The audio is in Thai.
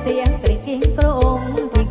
เสียงกรีกิ่งกรง